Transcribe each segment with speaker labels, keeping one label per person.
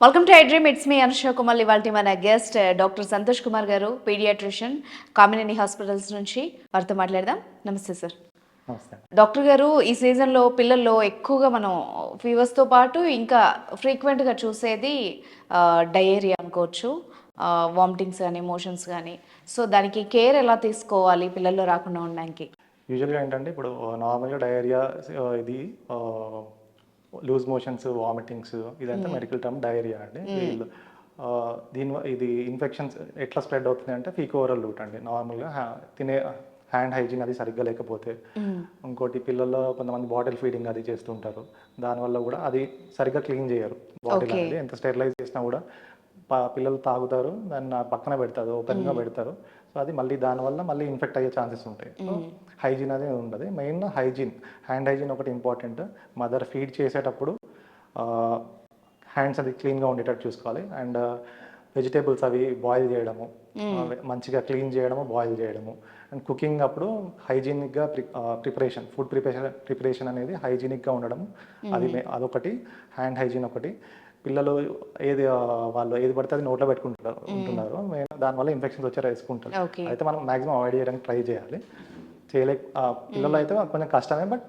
Speaker 1: Welcome to iDream it's me Anusha Kumar ఇవాళ మన guest doctor Santosh Kumar గారు పీడియాట్రిషియన్ కామినేని హాస్పిటల్స్ నుంచి వారితో మాట్లాడదాం. నమస్తే సార్ డాక్టర్ గారు ఈ సీజన్లో పిల్లల్లో ఎక్కువగా మనం ఫీవర్స్తో పాటు ఇంకా ఫ్రీక్వెంట్గా చూసేది డయేరియా అనుకోవచ్చు వామిటింగ్స్ కానీ మోషన్స్ కానీ సో దానికి కేర్ ఎలా తీసుకోవాలి పిల్లల్లో రాకుండా ఉండడానికి?
Speaker 2: యూజువల్గా ఏంటంటే ఇప్పుడు నార్మల్గా డయేరియా ఇది లూజ్ మోషన్స్ వామిటింగ్స్ ఇదంతా మెడికల్ టర్మ్ డయేరియా అండి. ఆ, దీని ఇది ఇన్ఫెక్షన్స్ ఎట్లా స్ప్రెడ్ అవుతుంది అంటే ఫీకోరల్ రూట్ అండి. నార్మల్గా తినే హ్యాండ్ హైజీన్ అది సరిగ్గా లేకపోతే ఇంకోటి పిల్లల్లో కొంతమంది బాటిల్ ఫీడింగ్ అది చేస్తుంటారు. దానివల్ల కూడా అది సరిగ్గా క్లీన్ చేయరు. బాటిల్ అనేది ఎంత స్టెరిలైజ్ చేసినా కూడా పిల్లలు తాగుతారు దాన్ని పక్కన పెడతారు ఓపెన్గా పెడతారు. సో అది మళ్ళీ దానివల్ల మళ్ళీ ఇన్ఫెక్ట్ అయ్యే ఛాన్సెస్ ఉంటాయి. సో హైజీన్ అనేది ఉండదు మెయిన్ హైజీన్ హ్యాండ్ హైజీన్ ఒకటి ఇంపార్టెంట్ మదర్ ఫీడ్ చేసేటప్పుడు హ్యాండ్స్ అది క్లీన్గా ఉండేటట్టు చూసుకోవాలి. అండ్ వెజిటేబుల్స్ అవి బాయిల్ చేయడము అవి మంచిగా క్లీన్ చేయడము బాయిల్ చేయడము. అండ్ కుకింగ్ అప్పుడు హైజీనిక్గా ప్రిపరేషన్ ఫుడ్ ప్రిపరేషన్ ప్రిపరేషన్ అనేది హైజీనిక్గా ఉండడం అది మే- అదొకటి. హ్యాండ్ హైజీన్ ఒకటి. పిల్లలు ఏది వాళ్ళు ఏది పడితే అది నోట్లో పెట్టుకుంటారు ఉంటున్నారు. దానివల్ల ఇన్ఫెక్షన్స్ వచ్చే రిస్క్ ఉంటుంది అయితే మనం మాక్సిమం అవాయిడ్ చేయడానికి ట్రై చేయాలి. చేయలే పిల్లలు అయితే కొంచెం కష్టమే బట్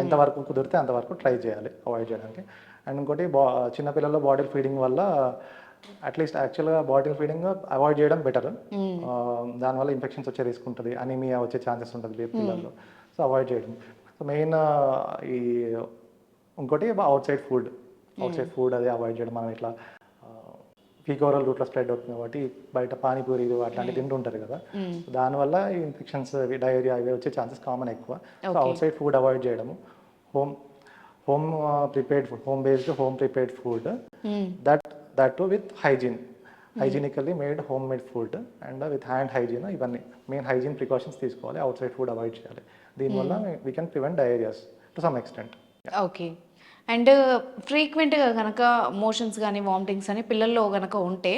Speaker 2: ఎంతవరకు కుదిరితే అంతవరకు ట్రై చేయాలి అవాయిడ్ చేయడానికి. అండ్ ఇంకోటి బా చిన్న పిల్లల్లో బాటిల్ ఫీడింగ్ వల్ల at least actually bottle feeding avoid చేయడం బెటర్. దానివల్ల ఇన్ఫెక్షన్స్ వచ్చే రిస్క్ ఉంటుంది అనీమియా వచ్చే ఛాన్సెస్ ఉంటుంది బేబీ పిల్లల్లో సో అవాయిడ్ చేయడం. సో మెయిన్ ఈ ఇంకోటి outside food. Outside food అది అవాయిడ్ చేయడం మనం ఇట్లా పీకోరల్ రూట్లో స్ప్రెడ్ అవుతుంది కాబట్టి బయట పానీపూరి అట్లాంటివి తింటుంటారు కదా. దానివల్ల ఈ ఇన్ఫెక్షన్స్ డయేరియా ఇవి వచ్చే ఛాన్సెస్ కామన్ ఎక్కువ. So outside food avoid చేయడము home home prepared food home based home prepared food. That that with hygiene hygienically made home made food and with hand hygiene ఇవన్నీ main hygiene precautions తీసుకోవాలి outside food avoid చేయాలి. దీనివల్ల we can prevent diarrhoeas to some extent
Speaker 1: okay and ఫ్రీక్వెంట్గా కనుక motions కానీ vomitings అని పిల్లల్లో కనుక ఉంటే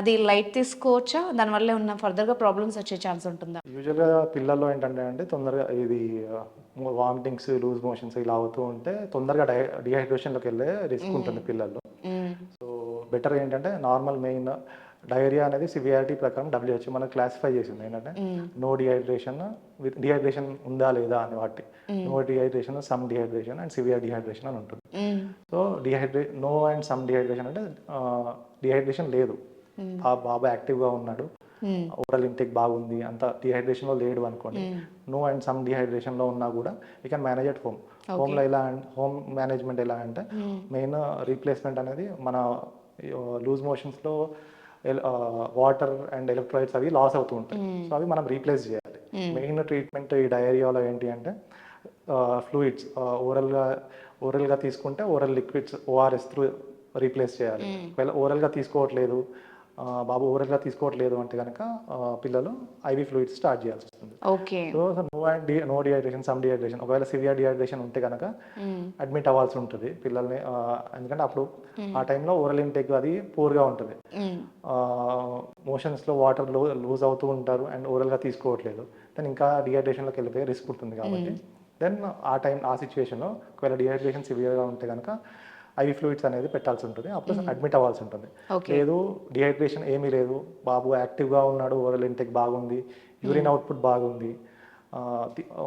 Speaker 1: అది లైట్ తీసుకోవచ్చా? దానివల్ల ఉన్న ఫర్దర్గా ప్రాబ్లమ్స్ వచ్చే ఛాన్స్ ఉంటుందా?
Speaker 2: యూజువల్గా పిల్లల్లో ఏంటంటే అంటే తొందరగా ఇది వామిటింగ్స్ లూజ్ మోషన్స్ ఇలా అవుతూ ఉంటే తొందరగా డై డిహైడ్రేషన్లోకి వెళ్ళే రిస్క్ ఉంటుంది పిల్లల్లో. సో బెటర్ ఏంటంటే నార్మల్ మెయిన్ డయేరియా అనేది సివియారిటీ ప్రకారం డబ్ల్యూహెచ్ మనకు క్లాసిఫై చేసింది. ఏంటంటే నో డిహైడ్రేషన్ విత్ డిహైడ్రేషన్ ఉందా లేదా అని వాటి no dehydration some dehydration and severe dehydration అని ఉంటుంది. సో డిహైడ్రే నో అండ్ సమ్ డిహైడ్రేషన్ అంటే డిహైడ్రేషన్ లేదు. బాబా యాక్టివ్గా ఉన్నాడు. ఓరల్ ఇంటేక్ బాగుంది. అంత డిహైడ్రేషన్లో లేడు అనుకోండి. నో అండ్ సమ్ డిహైడ్రేషన్లో ఉన్నా కూడా you can manage at home. హోమ్లో ఎలా హోమ్ మేనేజ్మెంట్ ఎలా అంటే మెయిన్ రీప్లేస్మెంట్ అనేది మన లూజ్ మోషన్స్లో వాటర్ అండ్ ఎలక్ట్రాయిడ్స్ అవి లాస్ అవుతూ ఉంటాయి. సో అవి మనం రీప్లేస్ చేయాలి. మెయిన్ ట్రీట్మెంట్ ఈ డయేరియాలో ఏంటి అంటే ఫ్లూయిడ్స్ ఓరల్గా ఓరల్గా తీసుకుంటే oral liquids ORS through replace చేయాలి. ఒకవేళ ఓరల్గా తీసుకోవట్లేదు బాబు ఓరల్గా తీసుకోవట్లేదు అంటే కనుక పిల్లలు ఐవి ఫ్లూయిడ్స్ స్టార్ట్ చేయాల్సి వస్తుంది.
Speaker 1: Okay.
Speaker 2: So no and no dehydration some dehydration. ఒకవేళ సివియర్ డిహైడ్రేషన్ ఉంటే కనుక అడ్మిట్ అవ్వాల్సి ఉంటుంది పిల్లల్ని ఎందుకంటే అప్పుడు ఆ టైంలో ఓరల్ ఇంటేక్ అది పూర్గా ఉంటుంది.
Speaker 1: మ్మ్.
Speaker 2: మోషన్స్లో వాటర్లో లూజ్ అవుతూ ఉంటారు అండ్ ఓరల్గా తీసుకోవట్లేదు. దెన్ ఇంకా డిహైడ్రేషన్లోకి వెళ్ళిపోయే రిస్క్ ఉంటుంది కాబట్టి దెన్ ఆ టైం ఆ సిచ్యువేషన్లో ఒకవేళ డిహైడ్రేషన్ సివియర్గా ఉంటే కనుక ఐవి ఫ్లూయిడ్స్ అనేది పెట్టాల్సి ఉంటుంది. అప్పుడు అడ్మిట్ అవ్వాల్సి ఉంటుంది. లేదు డిహైడ్రేషన్ ఏమీ లేదు. బాబు యాక్టివ్గా ఉన్నాడు ఓరల్ ఇంటెక్ బాగుంది యూరిన్ అవుట్పుట్ బాగుంది.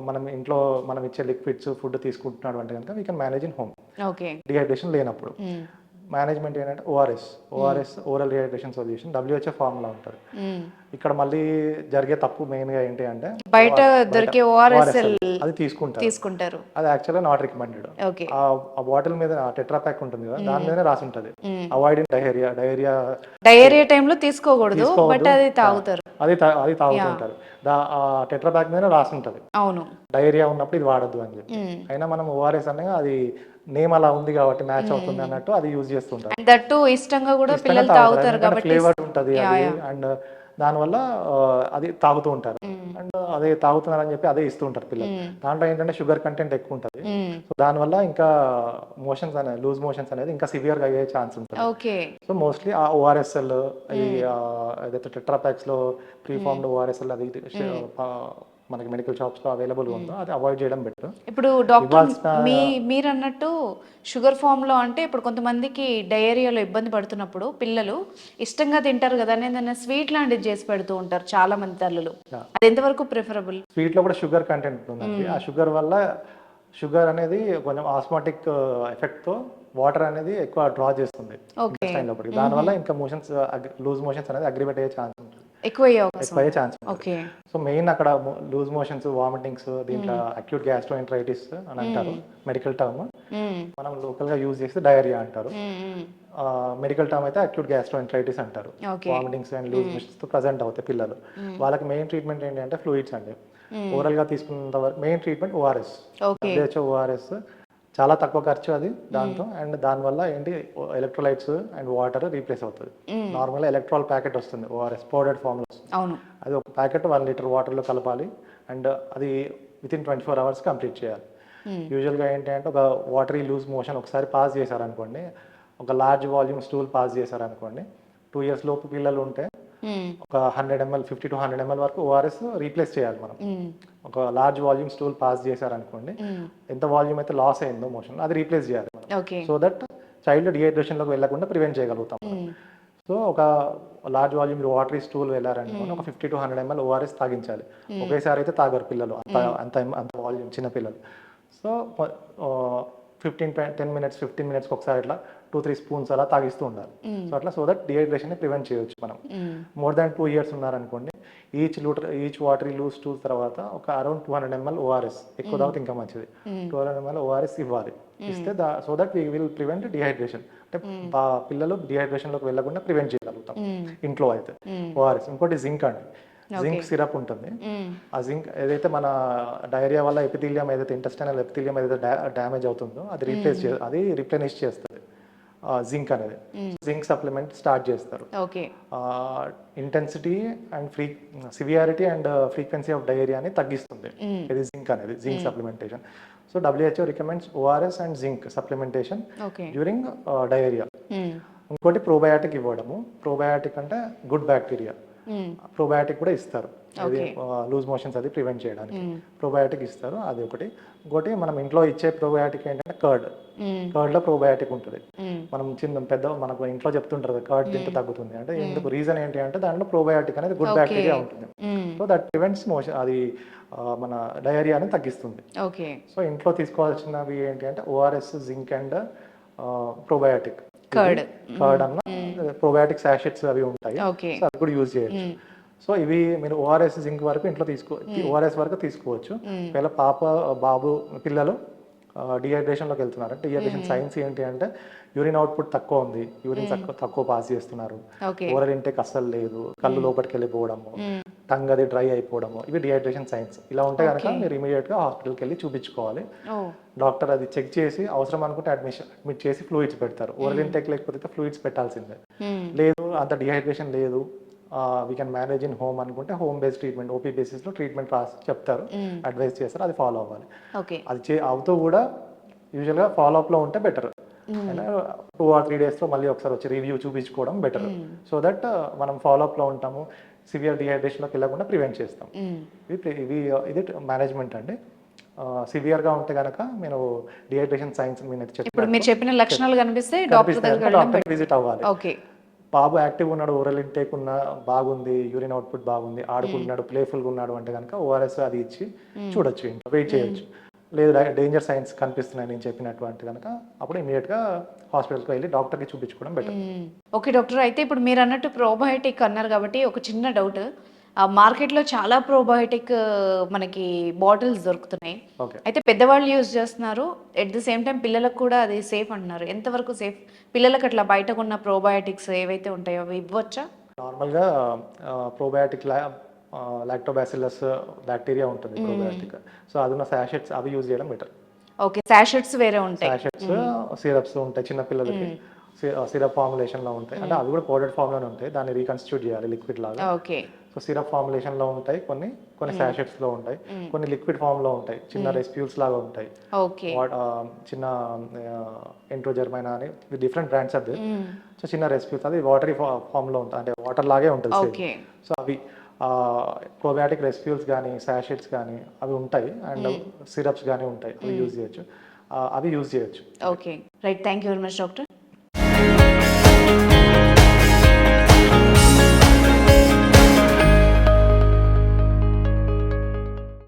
Speaker 2: మనం ఇంట్లో మనం ఇచ్చే లిక్విడ్స్ ఫుడ్ తీసుకుంటున్నాడు అంటే కనుక we can manage in home
Speaker 1: okay.
Speaker 2: Dehydration లేనప్పుడు. మేనేజ్మెంట్ ఏంటంటే ORS ORS oral dehydration solution WHF formula ఉంటుంది
Speaker 1: మ్మ్.
Speaker 2: ఇక్కడ మళ్ళీ జరిగే తప్పు మెయిన్గా ఏంటి అంటే
Speaker 1: బయట దొరికే ఓఆర్ఎస్
Speaker 2: అది తీసుకుంటారు.
Speaker 1: తీసుకుంటారు.
Speaker 2: అది యాక్చువల్గా నాట్ రికమెండెడ్ ఆ బాటిల్ మీద టెట్రా ప్యాక్ ఉంటుంది కదా దాని మీదనే రాసి ఉంటుంది అవాయిడింగ్ డయేరియా డయేరియా
Speaker 1: డయేరియా టైంలో తీసుకోకూడదు బట్ అది తాగుతారు.
Speaker 2: అది అది తాగుతుంటారు దా టెట్రా మీద రాసి ఉంటుంది
Speaker 1: అవును.
Speaker 2: డయేరియా ఉన్నప్పుడు ఇది వాడద్దు అని చెప్పి. అయినా మనం ఓఆర్ఎస్ అనేది అది నేమ్ అలా ఉంది కాబట్టి మ్యాచ్ అవుతుంది అన్నట్టు అది యూజ్ చేస్తుంటారు.
Speaker 1: దట్టు ఇష్టంగా కూడా పిల్లలు తాగుతారు కాబట్టి
Speaker 2: ఫ్లేవర్ ఉంటుంది అది. అండ్ దానివల్ల అది తాగుతూ ఉంటారు. అండ్ అదే తాగుతున్నారని చెప్పి అదే ఇస్తూ ఉంటారు పిల్లలు. దాంట్లో ఏంటంటే షుగర్ కంటెంట్ ఎక్కువ ఉంటుంది. సో దానివల్ల ఇంకా మోషన్స్ అనేది లూజ్ మోషన్స్ అనేది ఇంకా సివియర్గా అయ్యే ఛాన్స్ ఉంటుంది. సో మోస్ట్లీ ఆ ఓఆర్ఎస్ఎల్ ఈ ఏదైతే టెట్రాపాక్స్లో ప్రీ ఫార్మ్డ్ ఓఆర్ఎస్ఎల్ అది మనకి మెడికల్ షాప్స్లో అవైలబుల్గా ఉందో అది అవాయిడ్ చేయడం బెటర్
Speaker 1: ఇప్పుడు డాక్టర్ మీ మీరు అన్నట్టు షుగర్ ఫామ్లో అంటే ఇప్పుడు కొంతమందికి డయేరియాలో ఇబ్బంది పడుతున్నప్పుడు పిల్లలు ఇష్టంగా తింటారు కదా ఏదైనా స్వీట్ లాంటిది చేసి పెడుతూ ఉంటారు చాలా మంది తల్లులు. అది ఎంతవరకు ప్రిఫరబుల్
Speaker 2: స్వీట్లో కూడా షుగర్ కంటెంట్ ఉందండి. ఆ షుగర్ వల్ల షుగర్ అనేది కొంచెం ఆస్మాటిక్ ఎఫెక్ట్తో వాటర్ అనేది ఎక్కువ డ్రా చేస్తుంది లోపలికి. దానివల్ల ఇంకా మోషన్స్ లూజ్ మోషన్స్ అనేది అగ్రివేట్ అయ్యే ఛాన్స్ ఉంటుంది.
Speaker 1: ఎక్కువ అయ్యే
Speaker 2: ఛాన్స్
Speaker 1: ఓకే.
Speaker 2: సో మెయిన్ అక్కడ లూజ్ మోషన్స్ వామిటింగ్స్ దీంట్లో అక్యూట్ గ్యాస్ట్రోఎంట్రైటిస్ అని అంటారు మెడికల్ టర్మ్ మనం లోకల్గా యూజ్ చేస్తే డయేరియా అంటారు. మెడికల్ టర్మ్ అయితే అక్యూట్ గ్యాస్ట్రోఎంట్రైటిస్ అంటారు. వామిటింగ్స్ అండ్ లూజ్ మోషన్స్తో ప్రజెంట్ అవుతాయి పిల్లలు. వాళ్ళకి మెయిన్ ట్రీట్మెంట్ ఏంటి అంటే ఫ్లూయిడ్స్ అండి. ఓరల్గా తీసుకున్నంత వరకు మెయిన్ ట్రీట్మెంట్ ఓఆర్ఎస్ ఓఆర్ఎస్ చాలా తక్కువ ఖర్చు అది దాంతో. అండ్ దానివల్ల ఏంటి ఎలక్ట్రోలైట్స్ అండ్ వాటర్ రీప్లేస్ అవుతుంది. నార్మల్గా ఎలక్ట్రాల్ ప్యాకెట్ వస్తుంది ఓఆర్ఎస్ పౌడర్డ్ ఫామ్లో వస్తుంది.
Speaker 1: అవును.
Speaker 2: అది ఒక ప్యాకెట్ వన్ లీటర్ వాటర్లో కలపాలి అండ్ అది with in twenty four hours complete చేయాలి. యూజువల్గా ఏంటి అంటే ఒక వాటరీ లూజ్ మోషన్ ఒకసారి పాస్ చేశారనుకోండి ఒక లార్జ్ వాల్యూమ్ స్టూల్ పాస్ చేశారనుకోండి టూ ఇయర్స్ లోపు పిల్లలు ఉంటే
Speaker 1: మ్మ్.
Speaker 2: ఒక hundred ML fifty to hundred ML వరకు ఓఆర్ఎస్ రీప్లేస్ చేయాలి మనం.
Speaker 1: మ్మ్.
Speaker 2: ఒక లార్జ్ వాల్యూమ్ స్టూల్ పాస్ చేశారనుకోండి
Speaker 1: మ్మ్.
Speaker 2: ఎంత వాల్యూమ్ అయితే లాస్ అయిందో మోషన్ అది రీప్లేస్ చేయాలి మనం. సో దట్ చైల్డ్ డిహైడ్రేషన్లోకి వెళ్ళకుండా ప్రివెంట్ చేయగలుగుతాం. సో ఒక లార్జ్ వాల్యూమ్ వాటరీ స్టూల్ వెళ్ళారనుకోండి ఒక fifty to hundred ML ORS తాగించాలి. ఒకేసారి అయితే తాగరు పిల్లలు అంత అంత అంత వాల్యూమ్ చిన్న పిల్లలు. So fifteen ten minutes fifteen మినిట్స్కి ఒకసారి ఇట్లా టూ త్రీ స్పూన్స్ అలా తాగిస్తూ ఉండాలి. సో అట్లా సో దట్ డిహైడ్రేషన్ ప్రివెంట్ చేయొచ్చు మనం. మోర్ దాన్ టూ ఇయర్స్ ఉన్నారనుకోండి ఈచ్ లూటర్ ఈచ్ వాటరీ లూస్ టూ తర్వాత ఒక around two hundred ML ORS ఎక్కువ తాగితే ఇంకా మంచిది. టూ హండ్రెడ్ ఎంఎల్ ఓఆర్ఎస్ ఇవ్వాలి. ఇస్తే దా so that we will prevent dehydration అంటే పిల్లలు డిహైడ్రేషన్లోకి వెళ్ళకుండా ప్రివెంట్ చేయగలుగుతాం. ఇంట్లో అయితే. ఓఆర్ఎస్ ఇంకోటి జింక్ అండి. జింక్ సిరప్ ఉంటుంది. ఆ జింక్ ఏదైతే మన డైరియా వల్ల ఎపిథీలియం ఏదైతే ఇంటెస్టైనల్ ఎపిథీలియం ఏదైతే డ్యామేజ్ అవుతుందో అది రీప్లేస్ అది రీప్లెనిష్ చేస్తుంది జింక్ అనేది. జింక్ సప్లిమెంట్ స్టార్ట్ చేస్తారు. Intensity and free severity and frequency of డయేరియాని తగ్గిస్తుంది. ఇది జింక్ అనేది zinc supplementation so WHO recommends ORS and zinc supplementation during diarrhoea. ఇంకోటి ప్రోబయాటిక్ ఇవ్వడము. ప్రోబయాటిక్ అంటే గుడ్ బ్యాక్టీరియా. ప్రోబయాటిక్ కూడా ఇస్తారు. అది లూజ్ మోషన్స్ అది ప్రివెంట్ చేయడానికి. ప్రోబయాటిక్ ఇస్తారు అది ఒకటి. ఇంకోటి మనం ఇంట్లో ఇచ్చే ప్రోబయాటిక్ ఏంటంటే కర్డ్. కర్డ్లో ప్రోబయాటిక్ ఉంటుంది.
Speaker 1: మ్మ్.
Speaker 2: మనం చిన్న పెద్ద మనకు ఇంట్లో చెప్తుంటారు కర్డ్ తింటే తగ్గుతుంది. అంటే ఎందుకు? రీజన్ ఏంటి అంటే దాంట్లో ప్రోబయాటిక్ అనేది గుడ్ బ్యాక్టీరియా ఉంటుంది. సో దట్ ప్రివెంట్స్ మోషన్ అది మన డయేరియాని తగ్గిస్తుంది. సో ఇంట్లో తీసుకోవాల్సినవి ఏంటి అంటే ORS zinc and probiotic
Speaker 1: curd
Speaker 2: curd అన్న. ప్రోబయాటిక్ సాషెట్స్ అవి ఉంటాయి. సో అవి కూడా యూజ్ చేయొచ్చు. సో ఇవి మీరు ఓఆర్ఎస్ జింక్ వరకు ఇంట్లో తీసుకో ఓఆర్ఎస్ వరకు తీసుకోవచ్చు. ఒకవేళ పాప బాబు పిల్లలు డిహైడ్రేషన్లోకి వెళ్తున్నారు. డిహైడ్రేషన్ సైన్స్ ఏంటి అంటే యూరిన్ అవుట్పుట్ తక్కువ ఉంది. యూరిన్ తక్కువ తక్కువ పాస్ చేస్తున్నారు. ఓరల్ ఇంటేక్ అస్సలు లేదు. కళ్ళు లోపలికి వెళ్ళిపోవడము. టంగ్ అది డ్రై అయిపోవడము ఇవి డిహైడ్రేషన్ సైన్స్ ఇలా ఉంటే కనుక మీరు ఇమీడియట్గా హాస్పిటల్కి వెళ్ళి చూపించుకోవాలి. డాక్టర్ అది చెక్ చేసి అవసరం అనుకుంటే అడ్మిషన్ అడ్మిట్ చేసి ఫ్లూయిడ్స్ పెడతారు. ఓరల్ ఇంటేక్ లేకపోతే ఫ్లూయిడ్స్ పెట్టాల్సిందే.
Speaker 1: మ్మ్.
Speaker 2: లేదు అంత డిహైడ్రేషన్ లేదు. We can manage in home అనుకుంటే హోమ్ బేస్డ్ ట్రీట్మెంట్ ఓపీ బేసిస్లో ట్రీట్మెంట్ రాసి చెప్తారు. అడ్వైస్ చేస్తారు అది ఫాలో అవ్వాలి. అది చే అవుతూ కూడా యూజువల్గా ఫాలో అప్లో ఉంటే బెటర్ టూ ఆర్ త్రీ డేస్లో మళ్ళీ ఒకసారి వచ్చి రివ్యూ చూపించుకోవడం బెటర్ సో దట్ మనం ఫాలో అప్లో ఉంటాము. సివియర్ డిహైడ్రేషన్లోకి వెళ్ళకుండా ప్రివెంట్ చేస్తాం. ఇవి ప్రి- ఇవి ఇది మేనేజ్మెంట్ అండి. సివియర్గా ఉంటే కనుక మీరు డిహైడ్రేషన్ సైన్స్ మీరు
Speaker 1: ఇప్పుడు మీరు చెప్పిన లక్షణాలు కనిపిస్తే డాక్టర్
Speaker 2: విజిట్ అవ్వాలి.
Speaker 1: ఓకే
Speaker 2: బాబు యాక్టివ్ ఉన్నాడు ఓరల్ ఇంటేక్ ఉన్న బాగుంది యూరిన్ అవుట్పుట్ బాగుంది ఆడుకుంటున్నాడు ప్లేఫుల్గా ఉన్నాడు అంటే కనుక ఓఆర్ఎస్ అది ఇచ్చి చూడొచ్చు ఇంట్లో వెయిట్ చేయొచ్చు లేదు డేంజర్ సైన్స్ కనిపిస్తున్నాయి నేను చెప్పినట్టు అంటే కనుక అప్పుడు ఇమీడియట్గా హాస్పిటల్కి వెళ్ళి డాక్టర్కి చూపించుకోవడం బెటర్.
Speaker 1: Okay doctor. అయితే ఇప్పుడు మీరు అన్నట్టు ప్రోబయోటిక్ అన్నారు కాబట్టి ఒక చిన్న డౌట్ ఆ మార్కెట్లో చాలా ప్రోబయోటిక్ మనకి బాటిల్స్ దొరుకుతున్నాయి.
Speaker 2: ఓకే.
Speaker 1: అయితే పెద్దవాళ్ళు యూజ్ చేస్తున్నారు. ఎట్ ది సేమ్ టైం పిల్లలకు కూడా అది సేఫ్ అంటున్నారు. ఎంతవరకు సేఫ్ పిల్లలకు అట్లా బయటకు ఉన్న ప్రోబయోటిక్స్ ఏవైతే ఉంటాయో అవి ఇవ్వచ్చా?
Speaker 2: నార్మల్గా ప్రోబయాటిక్ లాక్టోబాసిల్లస్ బ్యాక్టీరియా ఉంటుంది ప్రోబయాటిక్ సో అది ఉన్న సాషెట్స్ అవి యూజ్ చేయడం బెటర్
Speaker 1: ఓకే శాషెట్స్ వేరే ఉంటాయి.
Speaker 2: సాషెట్స్ సిరప్స్ ఉంటాయి చిన్న పిల్లలకి. సిరప్ ఫార్ములేషన్లో ఉంటాయి. అంటే అవి కూడా పౌడర్ ఫామ్లోనే ఉంటాయి. దాన్ని రీకన్స్టిట్యూట్ చేయాలి లిక్విడ్ లాగా.
Speaker 1: ఓకే.
Speaker 2: సో సిరప్ ఫార్ములేషన్లో ఉంటాయి కొన్ని కొన్ని సాషెట్స్లో ఉంటాయి. కొన్ని లిక్విడ్ ఫామ్లో ఉంటాయి. చిన్న రెస్ప్యూల్స్ లాగా ఉంటాయి. చిన్న ఎంట్రోజర్మైనా అని డిఫరెంట్ బ్రాండ్స్ అది. సో చిన్న రెస్ప్యూల్స్ అది వాటరీ ఫామ్లో ఉంటుంది అంటే వాటర్ లాగే ఉంటుంది సో అవి ప్రోబయాటిక్ రెస్క్యూల్స్ కానీ శాషెట్స్ కానీ అవి ఉంటాయి. అండ్ సిరప్స్ కానీ ఉంటాయి. అవి యూజ్ చేయొచ్చు. అవి యూజ్ చేయొచ్చు.
Speaker 1: Okay right thank you very much doctor